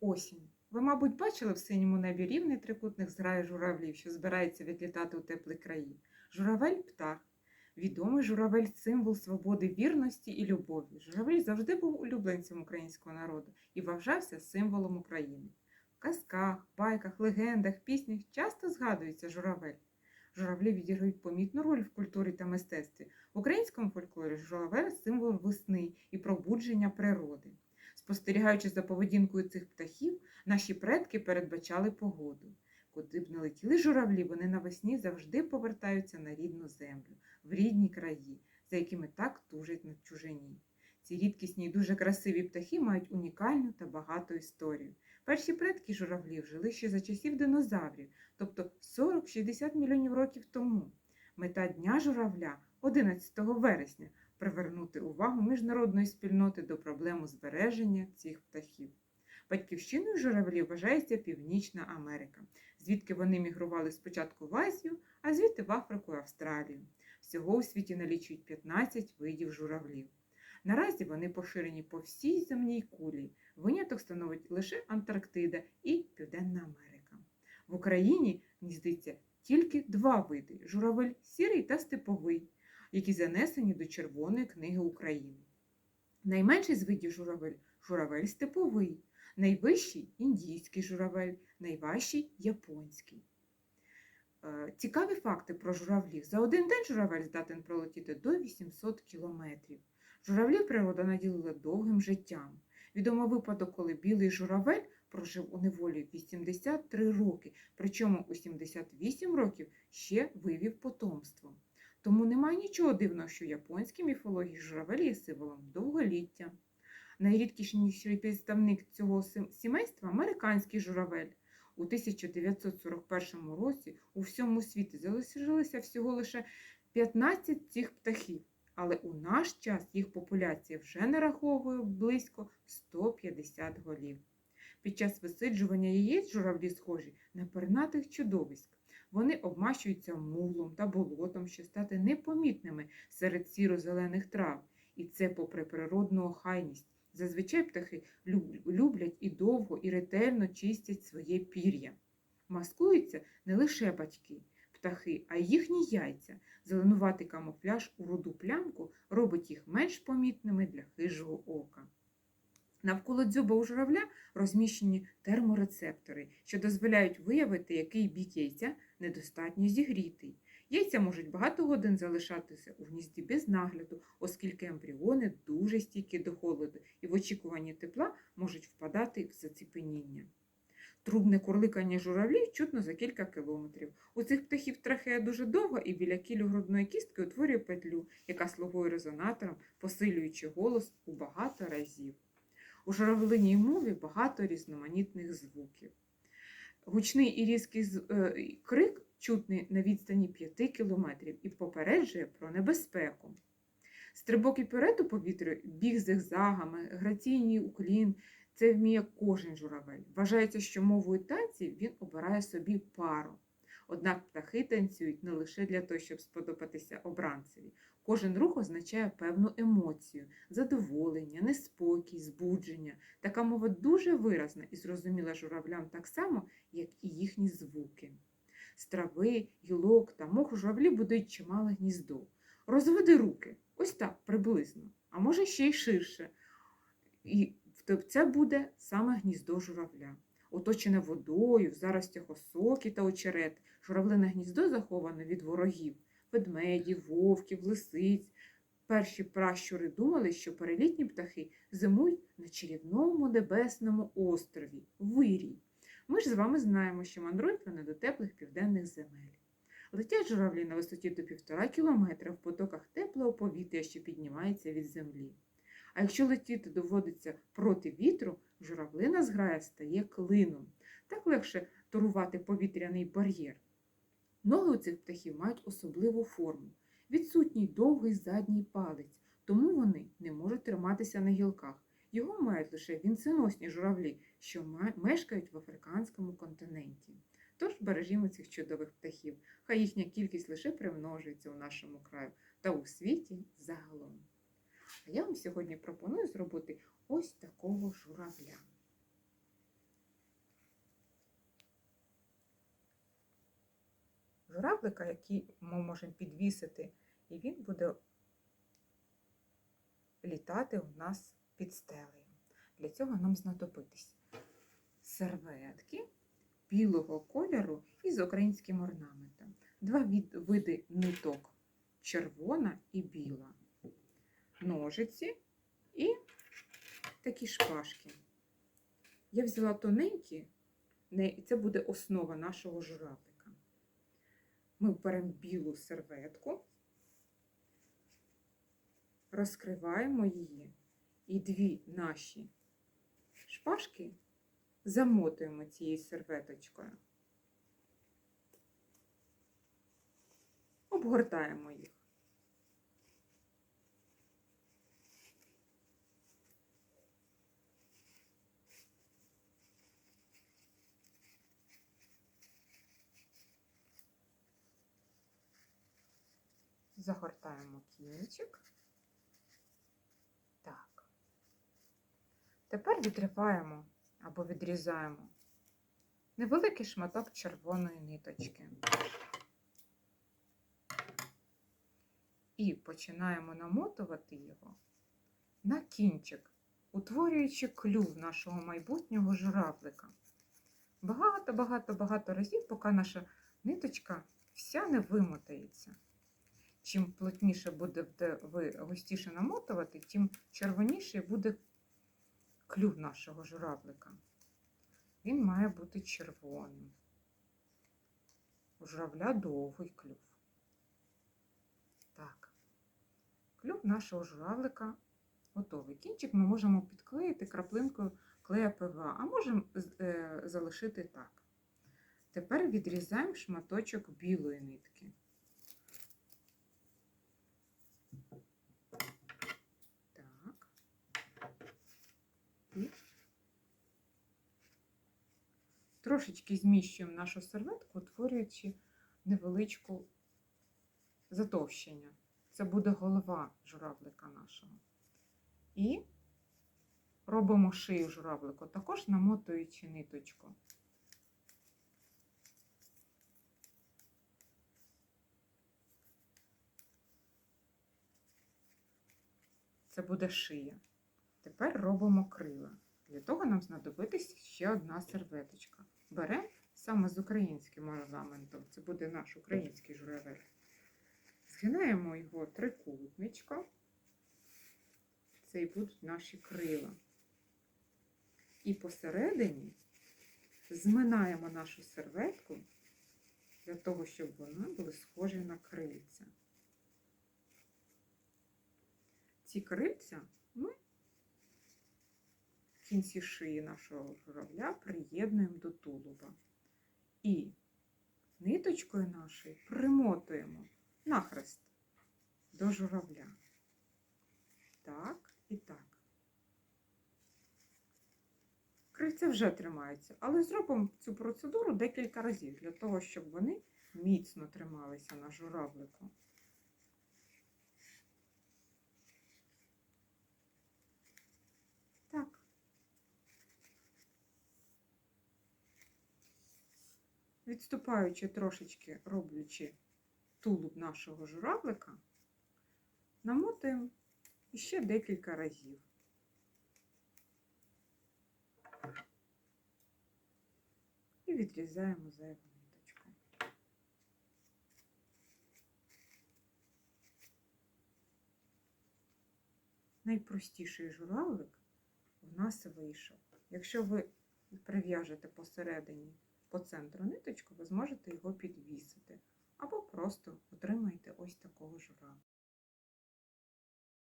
Осінь. Ви, мабуть, бачили в синьому небі рівний трикутник зграє журавлів, що збирається відлітати у теплі краї. Журавель птах. Відомий журавель символ свободи, вірності і любові. Журавель завжди був улюбленцем українського народу і вважався символом України. В казках, байках, легендах, піснях часто згадується журавель. Журавлі відіграють помітну роль в культурі та мистецтві. В українському фольклорі журавель символ весни і пробудження природи. Спостерігаючи за поведінкою цих птахів, наші предки передбачали погоду. Куди б не летіли журавлі, вони навесні завжди повертаються на рідну землю, в рідні краї, за якими так тужать на чужині. Ці рідкісні і дуже красиві птахи мають унікальну та багату історію. Перші предки журавлів жили ще за часів динозаврів, тобто 40-60 мільйонів років тому. Мета Дня журавля 11 вересня привернути увагу міжнародної спільноти до проблеми збереження цих птахів. Батьківщиною журавлів вважається Північна Америка, звідки вони мігрували спочатку в Азію, а звідти в Африку і Австралію. Всього у світі налічують 15 видів журавлів. Наразі вони поширені по всій земній кулі. Виняток становить лише Антарктида і Південна Америка. В Україні гніздиться тільки два види журавель сірий та степовий, які занесені до Червоної книги України. Найменший з видів журавель журавель степовий, найвищий індійський журавель, найважчий японський. Е, Цікаві факти про журавлів. За один день журавель здатен пролетіти до 800 кілометрів. Журавлів природа наділила довгим життям. Відомо випадок, коли білий журавель прожив у неволі 83 роки, причому у 78 років ще вивів потомство. Тому немає нічого дивного, що в японській міфології журавель є символом довголіття. Найрідкісніший представник цього сімейства американський журавель. У 1941 році у всьому світі залишилося всього лише 15 цих птахів, але у наш час їх популяція вже нараховує близько 150 голів. Під час висиджування яєць журавлі схожі на пернатих чудовиськ. Вони обмащуються мулом та болотом, щоб стати непомітними серед сіро-зелених трав, і це попри природну охайність. Зазвичай птахи люблять і довго, і ретельно чистять своє пір'я. Маскуються не лише батьки, птахи, а й їхні яйця. Зеленуватий камуфляж у руду плямку робить їх менш помітними для хижого ока. Навколо дзьоба у журавля розміщені терморецептори, що дозволяють виявити, який бік яйця недостатньо зігрітий. Яйця можуть багато годин залишатися у гнізді без нагляду, оскільки ембріони дуже стійкі до холоду і в очікуванні тепла можуть впадати в заціпеніння. Трубне курликання журавлів чутно за кілька кілометрів. У цих птахів трахея дуже довга і біля кілю грудної кістки утворює петлю, яка слугує резонатором, посилюючи голос у багато разів. У журавлиній мові багато різноманітних звуків. Гучний і різкий е, крик чутний на відстані 5 кілометрів і попереджує про небезпеку. Стрибок і перед у повітрі, біг зигзагами, граційний уклін це вміє кожен журавель. Вважається, що мовою танців він обирає собі пару. Однак птахи танцюють не лише для того, щоб сподобатися обранцеві. Кожен рух означає певну емоцію, задоволення, неспокій, збудження. Така мова дуже виразна і зрозуміла журавлям так само, як і їхні звуки. З трави, гілок та моху журавлі будують чимале гніздо. Розведи руки, ось так приблизно, а може ще й ширше. І це буде саме гніздо журавля. Оточене водою, в заростях осоки та очерет, журавлине гніздо заховане від ворогів, ведмедів, вовків, лисиць. Перші пращури думали, що перелітні птахи зимують на чарівному небесному острові Вирій. Ми ж з вами знаємо, що мандрують вони до теплих південних земель. Летять журавлі на висоті до півтора кілометра в потоках теплого повітря, що піднімається від землі. А якщо летіти доводиться проти вітру, журавлина зграя стає клином. Так легше торувати повітряний бар'єр. Ноги у цих птахів мають особливу форму. Відсутній довгий задній палець, тому вони не можуть триматися на гілках. Його мають лише вінценосні журавлі, що мешкають в африканському континенті. Тож бережімо цих чудових птахів, хай їхня кількість лише примножується у нашому краю та у світі загалом. А я вам сьогодні пропоную зробити ось такого журавля. Журавлика, який ми можемо підвісити, і він буде літати у нас під стелею. Для цього нам знадобитись серветки білого кольору із українським орнаментом. Два види ниток червона і біла, ножиці і такі шпажки. Я взяла тоненькі, і це буде основа нашого журавлика. Ми беремо білу серветку, розкриваємо її і дві наші шпажки замотуємо цією серветочкою. Обгортаємо їх. Загортаємо кінчик. Так. Тепер відриваємо або відрізаємо невеликий шматок червоної ниточки. І починаємо намотувати його на кінчик, утворюючи клюв нашого майбутнього журавлика. Багато-багато-багато разів, поки наша ниточка вся не вимотається. Чим плотніше буде ви густіше намотувати, тим червоніший буде клюв нашого журавлика. Він має бути червоним. У журавля довгий клюв. Так, клюв нашого журавлика готовий. Кінчик ми можемо підклеїти краплинкою клея ПВА, а можемо е, залишити так. Тепер відрізаємо шматочок білої нитки. Так. І трошечки зміщуємо нашу серветку, утворюючи невеличку затовщення. Це буде голова журавлика нашого. І робимо шию журавлику, також намотуючи ниточку. Це буде шия. Тепер робимо крила. Для того нам знадобиться ще одна серветочка. Беремо саме з українським орнаментом. Це буде наш український журавель. Згинаємо його трикутничко. Це і будуть наші крила. І посередині зминаємо нашу серветку для того, щоб вони були схожі на крильця. Ці крильця ми кінці шиї нашого журавля приєднуємо до тулуба. І ниточкою нашою примотуємо нахрест до журавля. Так і так. Крильця вже тримаються, але зробимо цю процедуру декілька разів для того, щоб вони міцно трималися на журавлику. Так. Відступаючи трошечки, роблячи тулуб нашого журавлика, намотуємо ще декілька разів. І відрізаємо зайву ниточку. Найпростіший журавлик в нас вийшов. Якщо ви прив'яжете посередині по центру ниточку, ви зможете його підвісити, або просто отримаєте ось такого журавля.